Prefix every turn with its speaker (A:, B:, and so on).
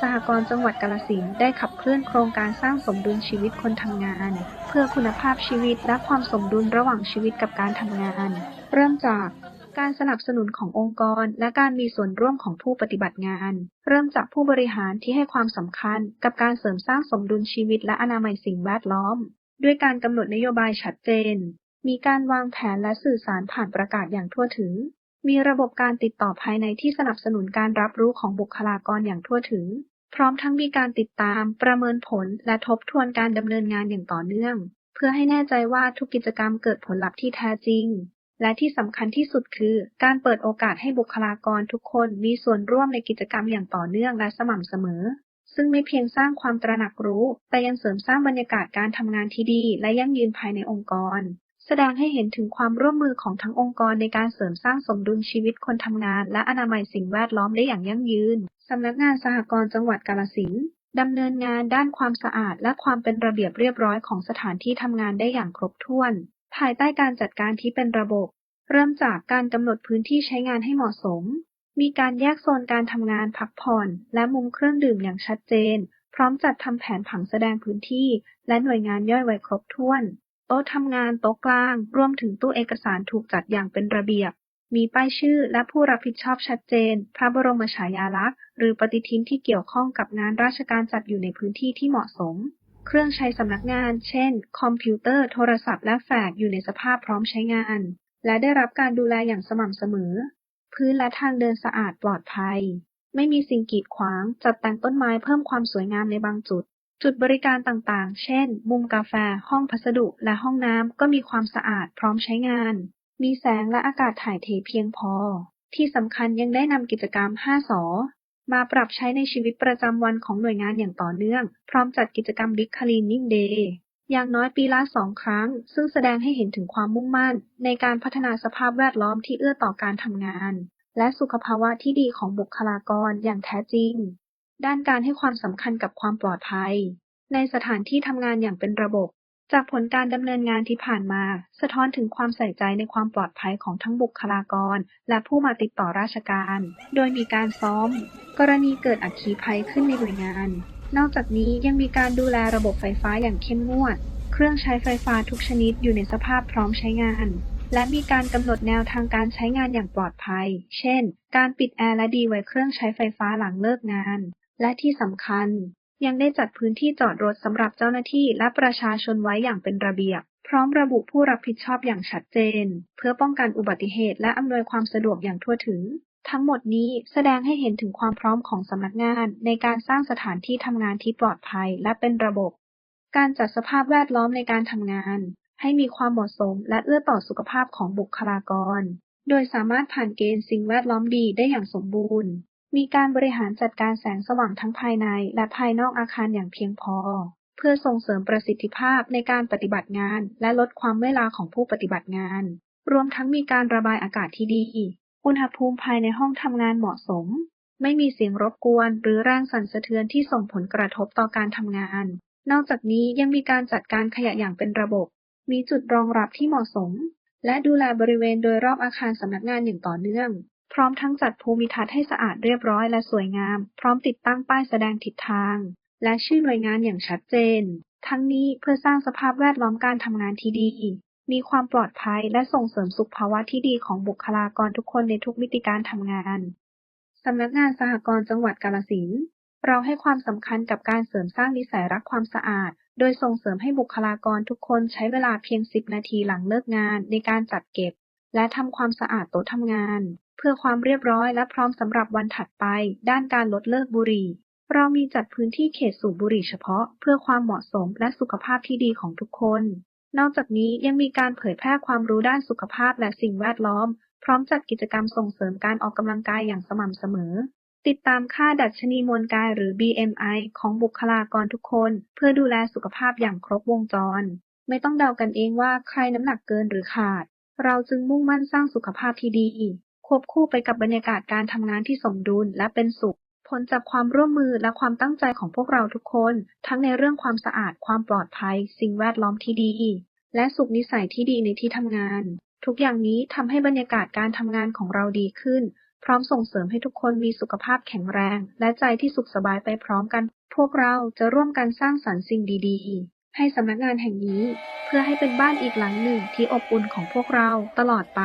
A: สหกรณ์จังหวัดกาฬสินธุ์ได้ขับเคลื่อนโครงการสร้างสมดุลชีวิตคนทำงาน เพื่อคุณภาพชีวิตและความสมดุลระหว่างชีวิตกับการทำงาน เริ่มจากการสนับสนุนขององค์กร และการมีส่วนร่วมของผู้ปฏิบัติงาน เริ่มจากผู้บริหารที่ให้ความสำคัญ กับการเสริมสร้างสมดุลชีวิตและอนามัยสิ่งแวดล้อม ด้วยการกำหนดนโยบายชัดเจน มีการวางแผนและสื่อสารผ่านประกาศอย่างทั่วถึง มีระบบการติดต่อภายในที่สนับสนุนการรับรู้ของบุคลากรอย่างทั่วถึง พร้อมทั้งมีการติดตาม ประเมินผล และทบทวนการดำเนินงานอย่างต่อเนื่อง เพื่อให้แน่ใจว่าทุกกิจกรรมเกิดผลลัพธ์ที่แท้จริง และที่สำคัญที่สุดคือ การเปิดโอกาสให้บุคลากรทุกคนมีส่วนร่วมในกิจกรรมอย่างต่อเนื่องและสม่ำเสมอ ซึ่งไม่เพียงสร้างความตระหนักรู้ แต่ยังเสริมสร้างบรรยากาศการทำงานที่ดี และยั่งยืนภายในองค์กร แสดงให้เห็นถึงความร่วมมือของทั้งองค์กรในการเสริมสร้างสมดุลชีวิตคนทำงาน และอนามัยสิ่งแวดล้อมได้อย่างยั่งยืน สำนักงานสหกรณ์จังหวัดกาฬสินดำเนินงานด้านความสะอาด และความเป็นระเบียบเรียบร้อยของสถานที่ทำงานได้อย่างครบถ้วน ภายใต้การจัดการที่เป็นระบบ เริ่มจากการกำหนดพื้นที่ใช้งานให้เหมาะสม มีการแยกโซนการทำงานพักผ่อน และมุมเครื่องดื่มอย่างชัดเจน พร้อมจัดทำแผนผังแสดงพื้นที่ และหน่วยงานย่อยไว้ครบถ้วน โต๊ะทำงาน โต๊ะกลาง รวมถึงตู้เอกสารถูกจัดอย่างเป็นระเบียบ มีป้ายชื่อและผู้รับผิดชอบชัดเจน พระบรมฉายาลักษณ์ หรือปฏิทินที่เกี่ยวข้องกับงานราชการจัดอยู่ในพื้นที่ที่เหมาะสม เครื่องใช้สำนักงาน เช่น คอมพิวเตอร์ โทรศัพท์ และแฟ้มอยู่ในสภาพพร้อมใช้งาน และได้รับการดูแลอย่างสม่ำเสมอ พื้นและทางเดินสะอาดปลอดภัย ไม่มีสิ่งกีดขวาง จัดแต่งต้นไม้เพิ่มความสวยงามในบางจุด จุดบริการต่างๆ เช่น มุมกาแฟ ห้องพัสดุ และห้องน้ำก็มีความสะอาดพร้อมใช้งาน มีแสงและอากาศถ่ายเทเพียงพอ ที่สำคัญยังได้นำกิจกรรม 5 สอ มาปรับใช้ในชีวิตประจำวันของหน่วยงานอย่างต่อเนื่อง พร้อมจัดกิจกรรม Big Cleaning Day อย่างน้อยปีละสองครั้ง ซึ่งแสดงให้เห็นถึงความมุ่งมั่น ในการพัฒนาสภาพแวดล้อมที่เอื้อต่อการทำงาน และสุขภาวะที่ดีของบุคลากรอย่างแท้จริง ด้านการให้ความสำคัญกับความปลอดภัย ในสถานที่ทำงานอย่างเป็นระบบ จากผลการดำเนินงานที่ผ่านมา สะท้อนถึงความใส่ใจในความปลอดภัยของทั้งบุคลากร และผู้มาติดต่อราชการ โดยมีการซ้อม กรณีเกิดอัคคีภัยขึ้นในหน่วยงาน นอกจากนี้ยังมีการดูแลระบบไฟฟ้าอย่างเข้มงวด เครื่องใช้ไฟฟ้าทุกชนิดอยู่ในสภาพพร้อมใช้งานและมีการกำหนดแนวทางการใช้งานอย่างปลอดภัย เช่น การปิดแอร์และดีไว้เครื่องใช้ไฟฟ้าหลังเลิกงาน และที่สำคัญ ยังได้จัดพื้นที่จอดรถสำหรับเจ้าหน้าที่และประชาชนไว้อย่างเป็นระเบียบ พร้อมระบุผู้รับผิดชอบอย่างชัดเจน เพื่อป้องกันอุบัติเหตุและอำนวยความสะดวกอย่างทั่วถึง ทั้งหมดนี้แสดงให้เห็นถึงความพร้อมของสำนักงาน ในการสร้างสถานที่ทำงานที่ปลอดภัยและเป็นระบบ การจัดสภาพแวดล้อมในการทำงาน ให้มีความเหมาะสมและเอื้อต่อสุขภาพของบุคลากร โดยสามารถผ่านเกณฑ์สิ่งแวดล้อมดีได้อย่างสมบูรณ์ มีการบริหารจัดการแสงสว่างทั้งภายในและภายนอกอาคารอย่างเพียงพอ เพื่อส่งเสริมประสิทธิภาพในการปฏิบัติงาน และลดความเมื่อยล้าของผู้ปฏิบัติงาน รวมทั้งมีการระบายอากาศที่ดี อุณหภูมิภายในห้องทำงานเหมาะสม ไม่มีเสียงรบกวน หรือแรงสั่นสะเทือนที่ส่งผลกระทบต่อการทำงาน นอกจากนี้ยังมีการจัดการขยะอย่างเป็นระบบ มีจุดรองรับที่เหมาะสม และดูแลบริเวณโดยรอบอาคารสำนักงานอย่างต่อเนื่อง ร้อมทั้งจัดภูมิทัศน์ให้สะอาดเรียบร้อยและสวยงาม พร้อมติดตั้งป้ายแสดงทิศทาง และชื่อหน่วยงานอย่างชัดเจน ทั้งนี้เพื่อสร้างสภาพแวดล้อมการทำงานที่ดี มีความปลอดภัยและส่งเสริมสุขภาวะที่ดีของบุคลากรทุกคนในทุกมิติการทำงานสำนักงานสหกรณ์จังหวัดกาฬสินเราให้ความสำคัญกับการเสริมสร้างนิสัยรักความสะอาด โดยส่งเสริมให้บุคลากรทุกคนใช้เวลาเพียง 10 นาทีหลังเลิกงานในการจัดเก็บ และทำความสะอาดโต๊ะทำงาน เพื่อความเรียบร้อยและพร้อมสำหรับวันถัดไป ด้านการลดเลิกบุหรี่ เรามีจัดพื้นที่เขตสูบบุหรี่เฉพาะ เพื่อความเหมาะสมและสุขภาพที่ดีของทุกคน นอกจากนี้ยังมีการเผยแพร่ความรู้ด้านสุขภาพและสิ่งแวดล้อม พร้อมจัดกิจกรรมส่งเสริมการออกกำลังกายอย่างสม่ำเสมอติดตามค่าดัชนีมวลกายหรือ BMI ของบุคลากรทุกคน เพื่อดูแลสุขภาพอย่างครบวงจร ไม่ต้องเดากันเองว่าใครน้ำหนักเกินหรือขาด เราจึงมุ่งมั่นสร้างสุขภาพที่ดี ควบคู่ไปกับบรรยากาศการทำงานที่สมดุลและเป็นสุข ผลจากความร่วมมือและความตั้งใจของพวกเราทุกคน ทั้งในเรื่องความสะอาด ความปลอดภัย สิ่งแวดล้อมที่ดี และสุขนิสัยที่ดีในที่ทำงาน ทุกอย่างนี้ทำให้บรรยากาศการทำงานของเราดีขึ้น พร้อมส่งเสริมให้ทุกคนมีสุขภาพแข็งแรง และใจที่สุขสบายไปพร้อมกัน พวกเราจะร่วมกันสร้างสรรค์สิ่งดี ๆ ให้สำนักงานแห่งนี้ เพื่อให้เป็นบ้านอีกหลังหนึ่งที่อบอุ่นของพวกเราตลอดไป